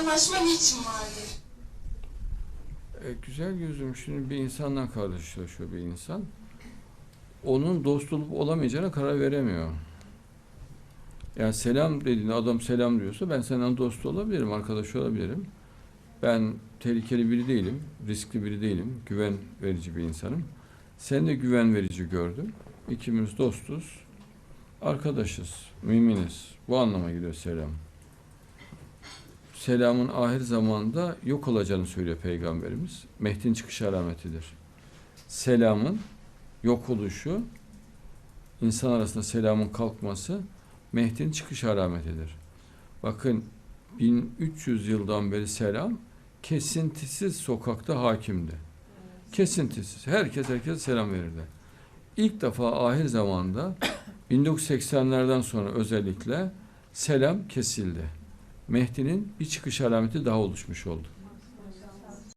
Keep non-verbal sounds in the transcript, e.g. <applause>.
yakınlaşma niçin vardır? E, güzel gözüm şimdi bir insanla karşılaşıyor bir insan. Onun dost olup olamayacağına karar veremiyor. Yani selam dediğinde adam selam diyorsa ben senden dost olabilirim, arkadaş olabilirim. Ben tehlikeli biri değilim, riskli biri değilim, güven verici bir insanım. Sen de güven verici gördüm. İkimiz dostuz, arkadaşız, müminiz. Bu anlama geliyor selam. Selamın ahir zamanda yok olacağını söylüyor Peygamberimiz. Mehdi'nin çıkış alametidir. Selamın yok oluşu, insan arasında selamın kalkması Mehdi'nin çıkış alametidir. Bakın 1300 yıldan beri selam kesintisiz sokakta hakimdi. Kesintisiz. Herkes herkese selam verirdi. İlk defa ahir zamanda <coughs> 1980'lerden sonra özellikle selam kesildi. Mehdi'nin bir çıkış alameti daha oluşmuş oldu.